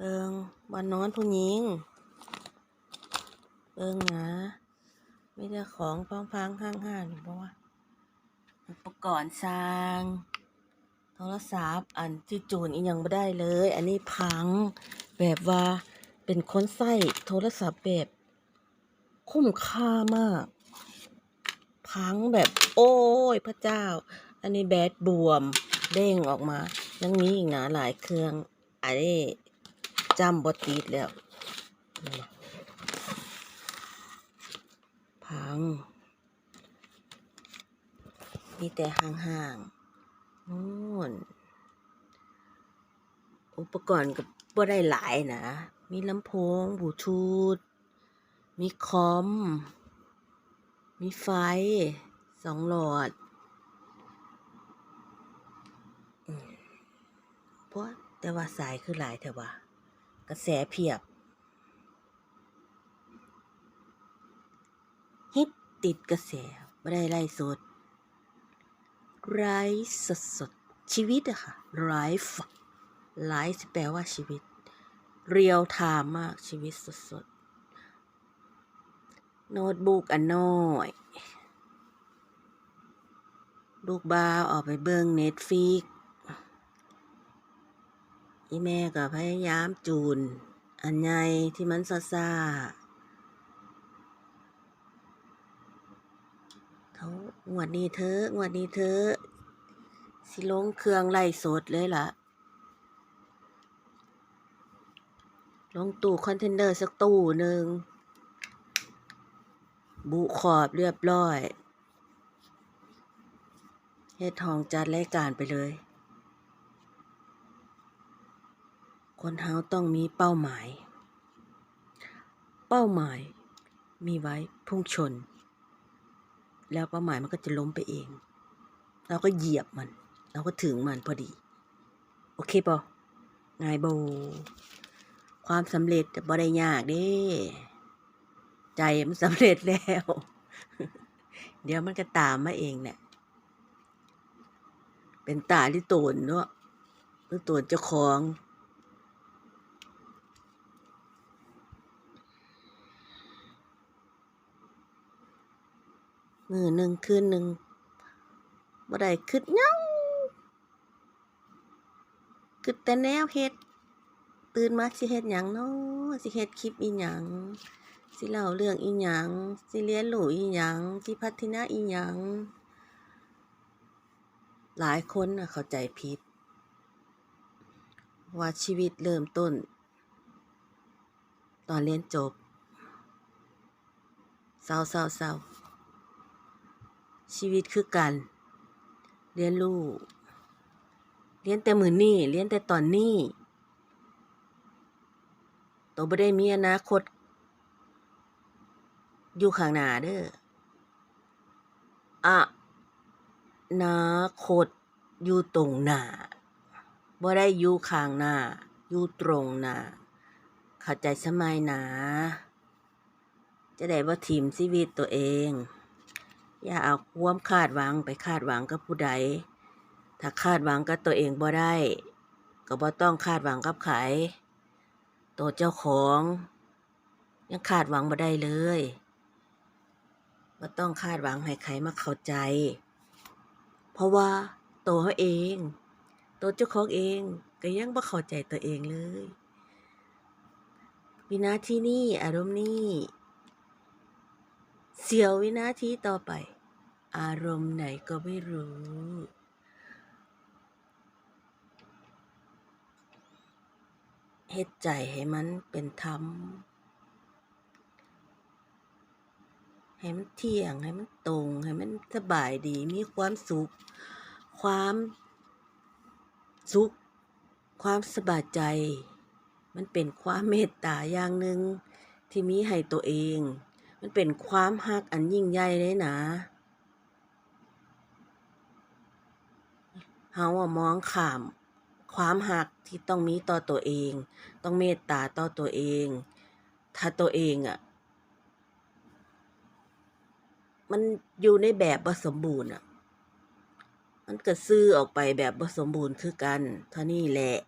เบิงวันนอนผู้หญิง เบิงนะไม่ได้ของพังพังห้างห้างๆนี่เพราะว่าอุปกรณ์สร้าง โทรศัพท์อันที่จูนอีกยังไม่ได้เลย อันนี้พังแบบว่าเป็นค้นใส่โทรศัพท์แบบคุ้มค่ามาก พังแบบโอ้ยพระเจ้า อันนี้แบตบวมเด้งออกมายังมีอีกนะหลายเครื่องอันนี้ จำบติดแล้วพัง มีแต่ห่างๆนู่น อุปกรณ์ก็บ่ได้หลายนะ มีลำโพงบลูทูธมีคอม มีไฟ สองหลอดเพราะแต่ว่าสายคือหลายแต่ว่า กระแสเพียบ ฮิตติดกระแสไม่ได้ไล่สดไร้สดสดชีวิตอะค่ะไลฟ์ไลฟ์แปลว่าชีวิต เรียลไทม์มากชีวิตสดสดโน้ตบุ๊กอันน้อยลูกบ่าออกไปเบิ่งเน็ตฟิก อีแม่ก็พยายามจูน อันใหญ่ที่มันซาซาเขางวดนี้เธองวดนี้เธอ สิลงเครื่องไล่สดเลยล่ะ ลงตู้คอนเทนเนอร์สักตู้หนึ่ง บุขอบเรียบร้อยเฮ็ดทองจัดรายการไปเลย คนเฮาต้องมีเป้าหมาย เป้าหมายมีไว้พุ่งชน แล้วเป้าหมายมันก็จะล้มไปเอง เราก็เหยียบมัน เราก็ถึงมันพอดี โอเคปะง่ายโบ ความสำเร็จบ่ได้ยากเด้ ใจมันสำเร็จแล้ว เดี๋ยวมันก็ตามมาเองเนี่ยเป็นตาที่โตนเนาะหรือโตนเจ้าของ มือหนึ่งคืนหนึ่งบ่ได้คิดยังคิดแต่แนวเฮ็ด ตื่นมาสิเฮ็ดหยังเนาะสิเฮ็ดคลิปอีหยังสิเล่าเรื่องอีหยังสิเรียนรู้อีหยังสิพัฒนาอีหยังหลายคนน่ะเข้าใจผิด ว่าชีวิตเริ่มต้น ตอนเรียนจบเศร้าเศร้าเศร้า ชีวิตคือการเรียนรู้เรียนแต่มือนี่เรียนแต่ตอนนี้ตัวบ่ได้มีอนาคต อยู่ข้างหน้าเด้ออะนาคตอยู่ตรงหน้าบ่ได้อยู่ข้างหน้า อยู่ตรงหน้าเข้าใจสมัยหนา จะได้บ่ทิมชีวิตตัวเอง อย่าเอาความคาดหวังไปคาดหวังกับผู้ใด ถ้าคาดหวังกับตัวเองบ่ได้ ก็บ่ต้องคาดหวังกับใครตัวเจ้าของ ยังคาดหวังบ่ได้เลยบ่ต้องคาดหวังให้ใครมาเข้าใจ เพราะว่าตัวเขาเอง ตัวเจ้าของเองก็ยังบ่เข้าใจตัวเองเลยวินาที่นี้อารมณ์นี้ เสียววินาทีต่อไป อารมณ์ไหนก็ไม่รู้ เฮ็ดใจให้มันเป็นธรรม ให้มันเที่ยง ให้มันตรง ให้มันสบายดี มีความสุข ความสุข ความสบายใจ มันเป็นความเมตตาอย่างหนึ่งที่มีให้ตัวเอง มันเป็นความฮักอันยิ่งใหญ่เลยนะเฮาอะมองข้าม ความหักที่ต้องมีต่อตัวเอง ต้องเมตตาต่อตัวเอง ถ้าตัวเองอะมันอยู่ในแบบบ่สมบูรณ์อะมันก็ซื่อออกไปแบบบ่สมบูรณ์คือกัน เท่านี้แหละ